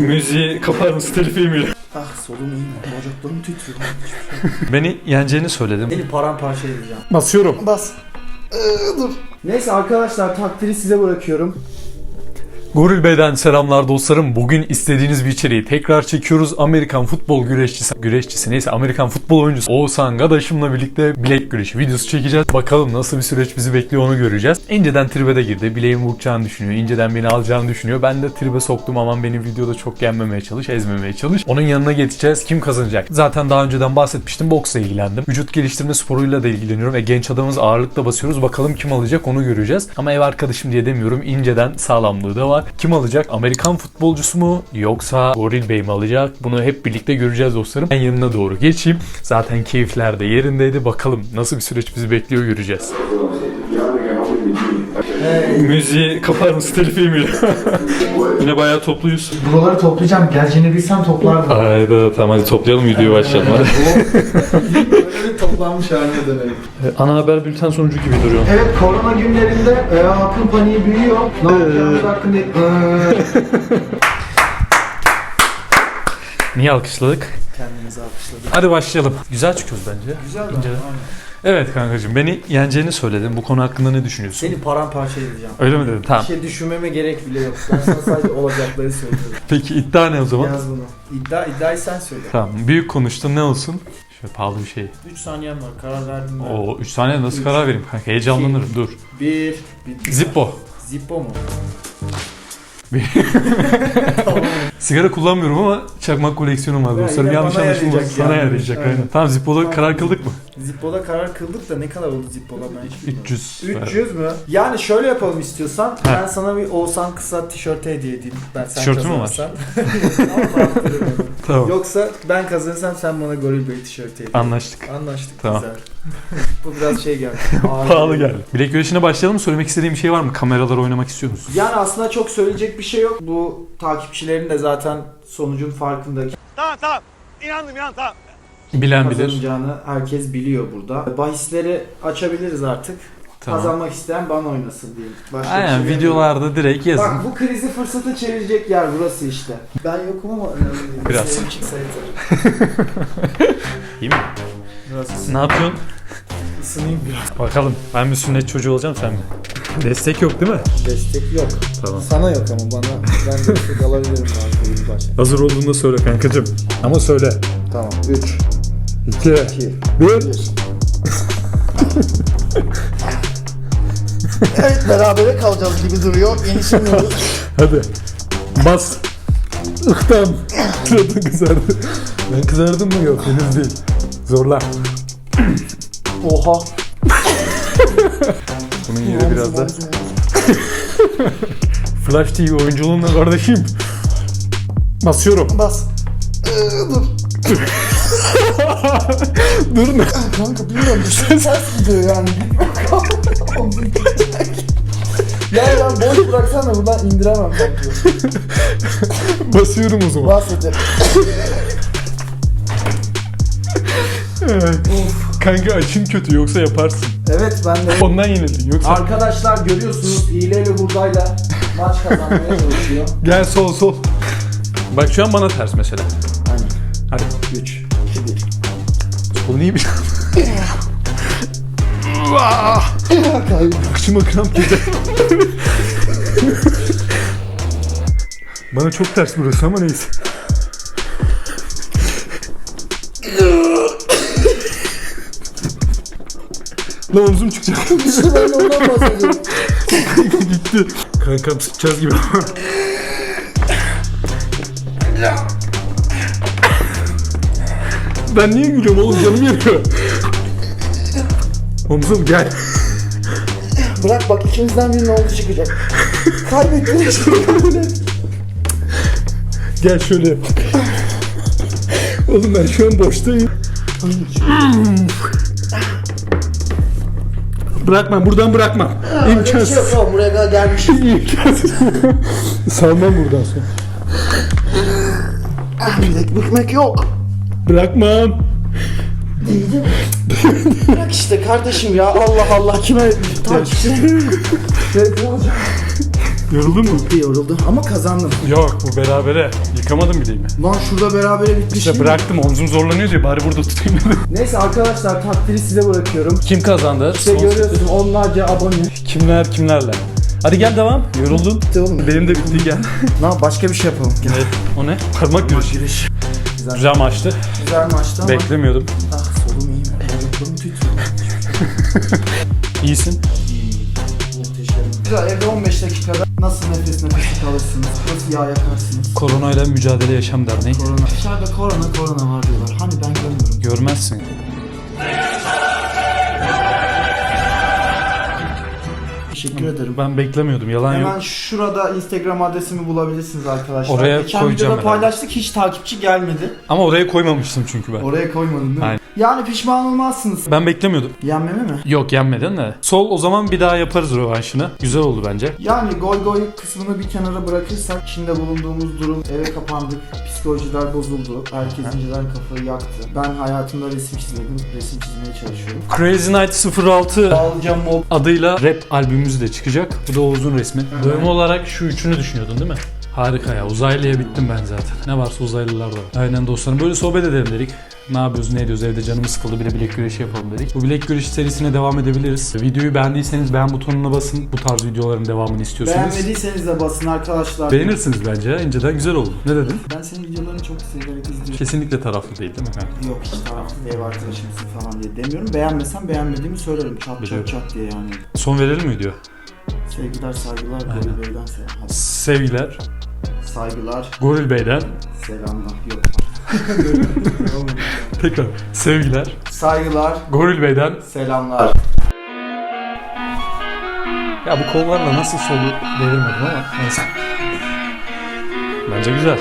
Müziği kapar mısın. Ah solum iyi mi? Bacaklarım titriyor. Beni yeneceğini söyledim. Seni paramparça edeceğim. Basıyorum. Bas. Ee, dur. Neyse arkadaşlar takdiri size bırakıyorum. Goril Bey'den selamlar dostlarım. Bugün istediğiniz bir içeriği tekrar çekiyoruz. Amerikan futbol güreşçisi, güreşçisi neyse Amerikan futbol oyuncusu Oğuzhan Gadaşım'la birlikte bilek güreşi videosu çekeceğiz. Bakalım nasıl bir süreç bizi bekliyor onu göreceğiz. İnceden tribe de girdi. Bileğimi vuracağını düşünüyor. İnceden beni alacağını düşünüyor. Ben de tribe soktum aman beni videoda çok yenmemeye çalış, ezmemeye çalış. Onun yanına geçeceğiz. Kim kazanacak? Zaten daha önceden bahsetmiştim. Boksla ilgilendim. Vücut geliştirme sporuyla da ilgileniyorum. E genç adamız ağırlıkla basıyoruz. Bakalım kim alacak onu göreceğiz. Ama ev arkadaşım diye demiyorum. İnceden sağlamlığı da var. Kim alacak? Amerikan futbolcusu mu yoksa Goril Bey mi alacak? Bunu hep birlikte göreceğiz dostlarım. Ben yanına doğru geçeyim. Zaten keyifler de yerindeydi. Bakalım nasıl bir süreç bizi bekliyor göreceğiz. Müziği kapar mısın telif yemiyor. Yine bayağı topluyuz. Buraları toplayacağım. Geleceğini bilsem toplardım. Hayda tamam hadi toplayalım videoyu başlayalım hadi. Böyle toplanmış haline dönelim. Ana haber bülten sonucu gibi duruyor. Evet korona günlerinde e, halkın paniği büyüyor. Ne yapacağımız hakkında... Ee, Niye alkışladık? Kendimizi alkışladık. Hadi başlayalım. Güzel çıkıyoruz bence. Güzel. Aynen. Evet kankacığım beni yeneceğini söyledim. Bu konu hakkında ne düşünüyorsun? Seni paramparça edeceğim. Öyle mi dedin? Tamam. Bir şey düşünmeme gerek bile yok. Ben sana sadece olacakları söylüyorum. Peki iddia ne o zaman? Yaz bunu. İddia, iddiayı sen söyle. Tamam. Büyük konuştun ne olsun? Şöyle pahalı bir şey. 3 saniyem var. Karar verdim ben. Oo 3 saniye nasıl Üç. karar vereyim kanka? Heyecanlanırım. Dur. 1 bir, Zippo. Zippo mu? Sigara kullanmıyorum ama çakmak koleksiyonum var Ya dostlarım. Yanlış anlaşılmasın. Sana yani. yarayacak. Aynen. Aynen. Tamam Zippo'da karar kıldık mı? Zippo'da karar kıldık da ne kadar oldu Zippo'da ben hiç bilmiyorum. 300. 300 mü? Yani şöyle yapalım istiyorsan. Ben sana bir Oğuzhan kısa tişört hediye edeyim. Ben sen Tişörtü mü var? kazanırsan. Ama. Tamam. Yoksa ben kazanırsam sen bana Goril Bey tişörtü hediye et. Anlaştık. Anlaştık Tamam. güzel. Bu biraz şey geldi. ağır Pahalı geldi. Bilek güreşine başlayalım mı? Söylemek istediğim bir şey var mı? Kameralar oynamak istiyor musun? Yani aslında çok söyleyecek bir şey yok. Bu takipçilerin de zaten sonucun farkında. Tamam tamam. İnandım inandım tamam. Bilen bilir. Kazanacağını herkes biliyor burada. Bahisleri açabiliriz artık. Tamam. Kazanmak isteyen bana oynasın diyeyim. Başka bir Aynen şey demiyorum. videolarda direkt yazın. Bak bu krizi fırsata çevirecek yer burası işte. Ben yokum ama önemli değil. Biraz. Senin. İyi mi? Biraz Ne yapıyorsun? ısınayım biraz. Bakalım. Ben bir sünnet çocuğu olacağım sen mi? Destek yok değil mi? Destek yok. Tamam. Sana yok ama bana. Ben destek alabilirim bazı bir başta. Hazır olduğunda söyle kankacım. Ama söyle. Tamam. 3, 2 2, 1 Evet berabere kalacağız gibi duruyor. Yenişemiyoruz. Hadi. Bas. Ihtam. Suratın kızardı. Ben kızardım mı? Yok henüz değil. Zorla. Oha. Bunun yeri biraz da Flash TV oyunculuğunda kardeşim. Basıyorum. Bas. Ee, dur. Dur ne? Kanka bilmiyorum bir şey ters gidiyor yani. ya ya boş bıraksana buradan indiremem sanki. Basıyorum o zaman. Bas hadi. Evet. Kanka açın kötü yoksa yaparsın. Evet ben de. Ondan yenildin yoksa. Arkadaşlar görüyorsunuz hileyle buradayla maç kazanmaya çalışıyor. Gel sol sol. Bak şu an bana ters mesela. Aynen. Hadi. 3, 2, 1. Sol neymiş? Kıçıma kramp girdi. Bana çok ters burası ama neyse. Lan omzum çıkacak. İşte ben ondan bahsediyorum. Gitti. Kankam sıçacağız gibi. Ben niye gülüyorum oğlum canım yanıyor. Omzum gel. Bırak bak ikimizden birinin oldu çıkacak. Et. Gel şöyle yap. Oğlum ben şu an boştayım. Bırakmam buradan bırakmam. Şey İmkansız. yok oğlum buraya kadar gelmiş. İmkansız. Salmam buradan sonra. Bilek bükmek yok. Bırakmam. Bırak işte kardeşim ya Allah Allah kime takipçilerim. Yoruldun mu? Bir yoruldu ama kazandım. Yok bu berabere. Yıkamadım bile mi? Lan şurada berabere bitmiş. İşte bıraktım omzum zorlanıyor diye bari burada tutayım dedim. Neyse arkadaşlar takdiri size bırakıyorum. Kim kazandı? İşte görüyorsun onlarca abone. Kimler kimlerle? Hadi gel devam. Yoruldun. Bitti oğlum. Benim de bitti gel. Lan başka bir şey yapalım. Gel. Evet. O ne? Parmak güreşi. Güzel, Güzel maçtı. güzel maçtı ama. Beklemiyordum. Ah solum iyi. Ayaklarım titriyor. İyisin. Muhteşem. Güzel evde 15 dakikada nasıl nefes nefese kalırsınız? Nasıl yağ yakarsınız? Koronayla Mücadele Yaşam Derneği. Korona. Dışarıda korona korona var diyorlar. Hani ben görmüyorum. Görmezsin. Teşekkür ederim. Ben beklemiyordum. Yalan Hemen yok. şurada Instagram adresimi bulabilirsiniz arkadaşlar. Oraya Geçen koyacağım videoda herhalde. paylaştık hiç takipçi gelmedi. Ama oraya koymamıştım çünkü ben. Oraya koymadın değil mi? Aynen. Yani pişman olmazsınız. Ben beklemiyordum. Yenmeme mi? Yok yenmedin de. Sol o zaman bir daha yaparız rövanşını. Güzel oldu bence. Yani goy goy kısmını bir kenara bırakırsak içinde bulunduğumuz durum eve kapandık. Psikolojiler bozuldu. Herkes inceden kafayı yaktı. Ben hayatımda resim çizmedim. Resim çizmeye çalışıyorum. Crazy Night 06 Alacağım mob. adıyla rap albümümüz de çıkacak. Bu da Oğuz'un resmi. Bölüm olarak şu üçünü düşünüyordun değil mi? Harika ya. Uzaylıya bittim ben zaten. Ne varsa uzaylılar da. var. Aynen dostlarım. Böyle sohbet edelim dedik. Ne yapıyoruz, ne ediyoruz? Evde canımız sıkıldı. Bir de bilek güreşi yapalım dedik. Bu bilek güreşi serisine devam edebiliriz. Videoyu beğendiyseniz beğen butonuna basın. Bu tarz videoların devamını istiyorsanız. Beğenmediyseniz de basın arkadaşlar. Beğenirsiniz bence ya. İnceden güzel oldu. Ne dedin? Ben senin videolarını çok severek izliyorum. Kesinlikle taraflı değil değil mi? Ha. Yok hiç taraflı ev arkadaşımsın falan diye demiyorum. Beğenmesem beğenmediğimi söylerim. Çat Biliyorum. çat çat diye yani. Son verelim mi video? Sevgiler saygılar. Goril Bey'den selam. Sevgiler. Saygılar Goril Bey'den. selamlar. Yok. Tekrar. Sevgiler. saygılar Goril Bey'den. selamlar. Ya bu kollarla nasıl solu devirmedim ama neyse. Bence güzel.